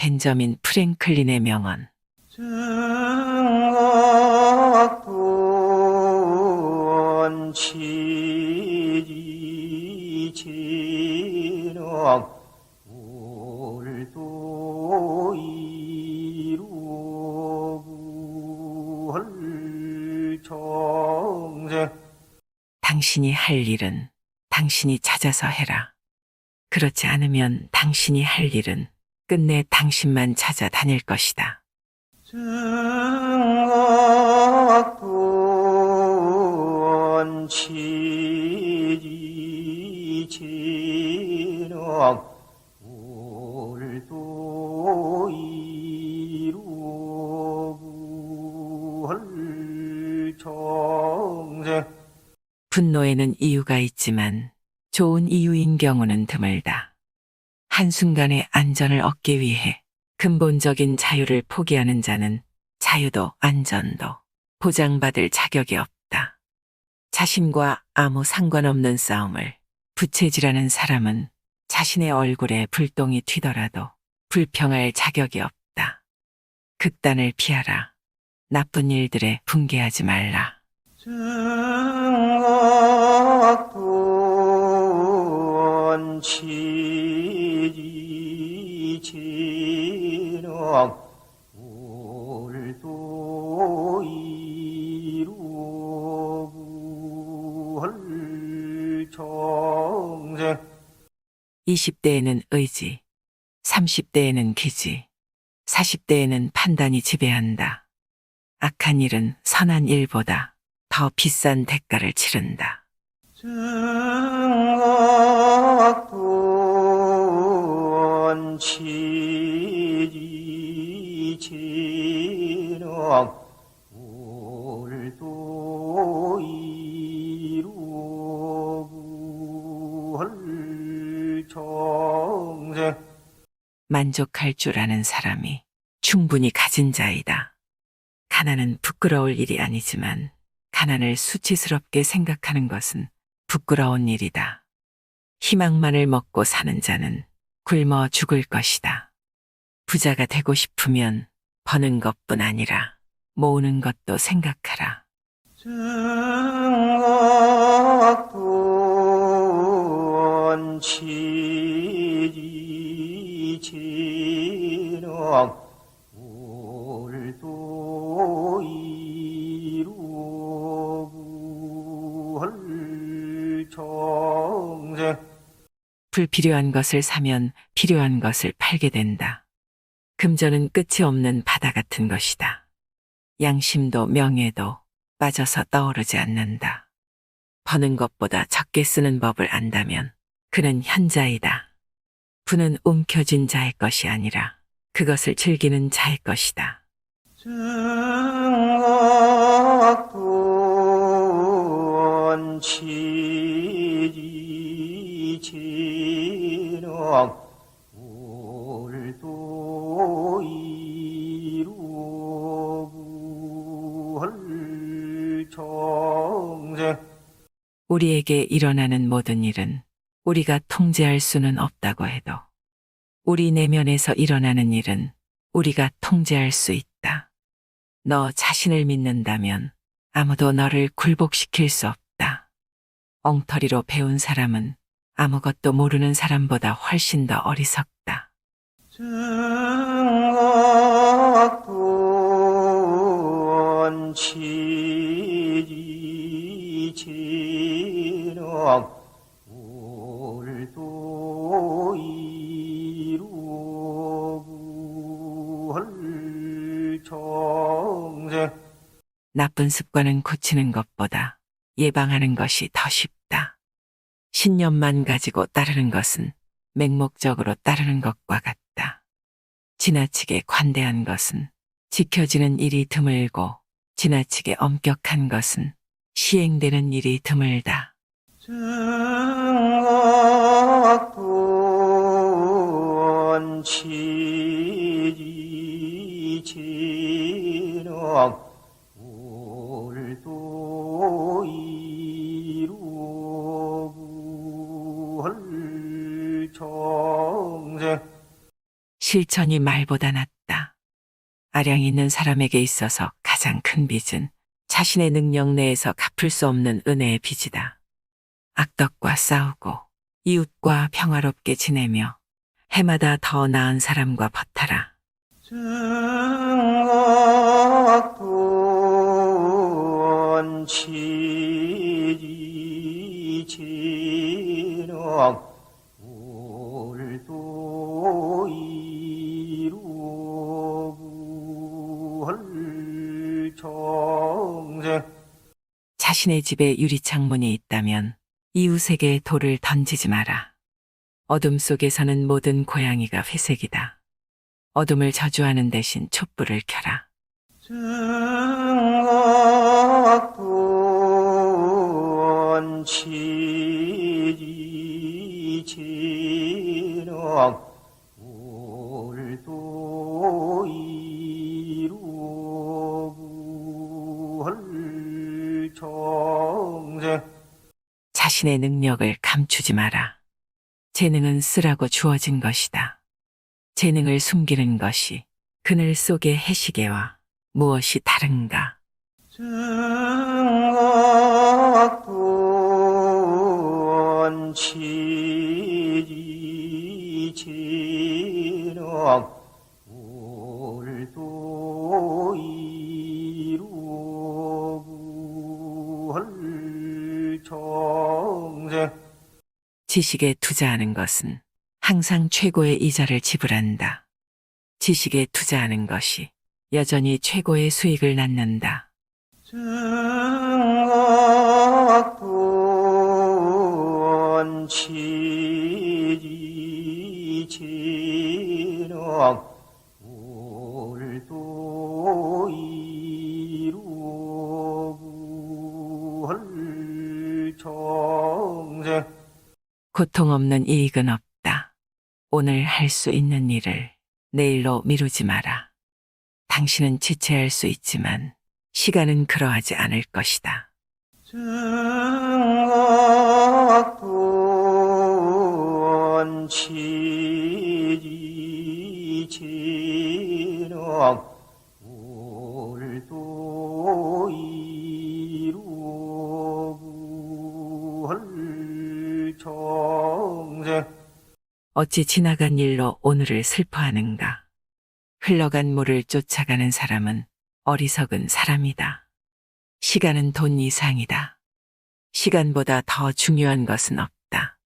벤저민 프랭클린의 명언. 당신이 할 일은 당신이 찾아서 해라. 그렇지 않으면 당신이 할 일은 끝내 당신만 찾아다닐 것이다. 분노에는 이유가 있지만 좋은 이유인 경우는 드물다. 한순간의 안전을 얻기 위해 근본적인 자유를 포기하는 자는 자유도 안전도 보장받을 자격이 없다. 자신과 아무 상관없는 싸움을 부채질하는 사람은 자신의 얼굴에 불똥이 튀더라도 불평할 자격이 없다. 극단을 피하라. 나쁜 일들에 붕괴하지 말라. 정악돈 치 정생 20대에는 의지, 30대에는 기지, 40대에는 판단이 지배한다. 악한 일은 선한 일보다 더 비싼 대가를 치른다. 정악돈 치지지랑 울도 이루불 정생 만족할 줄 아는 사람이 충분히 가진 자이다. 가난은 부끄러울 일이 아니지만 가난을 수치스럽게 생각하는 것은 부끄러운 일이다. 희망만을 먹고 사는 자는 굶어 죽을 것이다. 부자가 되고 싶으면 버는 것뿐 아니라 모으는 것도 생각하라. 정악돈 치 불필요한 것을 사면 필요한 것을 팔게 된다. 금전은 끝이 없는 바다 같은 것이다. 양심도 명예도 빠져서 떠오르지 않는다. 버는 것보다 적게 쓰는 법을 안다면 그는 현자이다. 부는 움켜쥔 자의 것이 아니라 그것을 즐기는 자의 것이다. 정생 우리에게 일어나는 모든 일은 우리가 통제할 수는 없다고 해도 우리 내면에서 일어나는 일은 우리가 통제할 수 있다. 너 자신을 믿는다면 아무도 너를 굴복시킬 수 없다. 엉터리로 배운 사람은 아무것도 모르는 사람보다 훨씬 더 어리석다. 정악돈 치 정생 나쁜 습관은 고치는 것보다 예방하는 것이 더 쉽다. 신념만 가지고 따르는 것은 맹목적으로 따르는 것과 같다. 지나치게 관대한 것은 지켜지는 일이 드물고 지나치게 엄격한 것은 시행되는 일이 드물다. 이루불 정생 실천이 말보다 낫다. 아량 있는 사람에게 있어서 가장 큰 빚은 자신의 능력 내에서 갚을 수 없는 은혜의 빚이다. 악덕과 싸우고 이웃과 평화롭게 지내며 해마다 더 나은 사람과 이루구할 정생 자신의 집에 유리창문이 있다면 이웃에게 돌을 던지지 마라. 어둠 속에서는 모든 고양이가 회색이다. 어둠을 저주하는 대신 촛불을 켜라. 자신의 능력을 감추지 마라. 재능은 쓰라고 주어진 것이다. 재능을 숨기는 것이 그늘 속의 해시계와 무엇이 다른가? 증악돈 치지 진억 지식에 투자하는 것은 항상 최고의 이자를 지불한다. 지식에 투자하는 것이 여전히 최고의 수익을 낳는다. 고통 없는 이익은 없다. 오늘 할 수 있는 일을 내일로 미루지 마라. 당신은 지체할 수 있지만 시간은 그러하지 않을 것이다. 증악돈 치지 진억 어찌 지나간 일로 오늘을 슬퍼하는가? 흘러간 물을 쫓아가는 사람은 어리석은 사람이다. 시간은 돈 이상이다. 시간보다 더 중요한 것은 없다.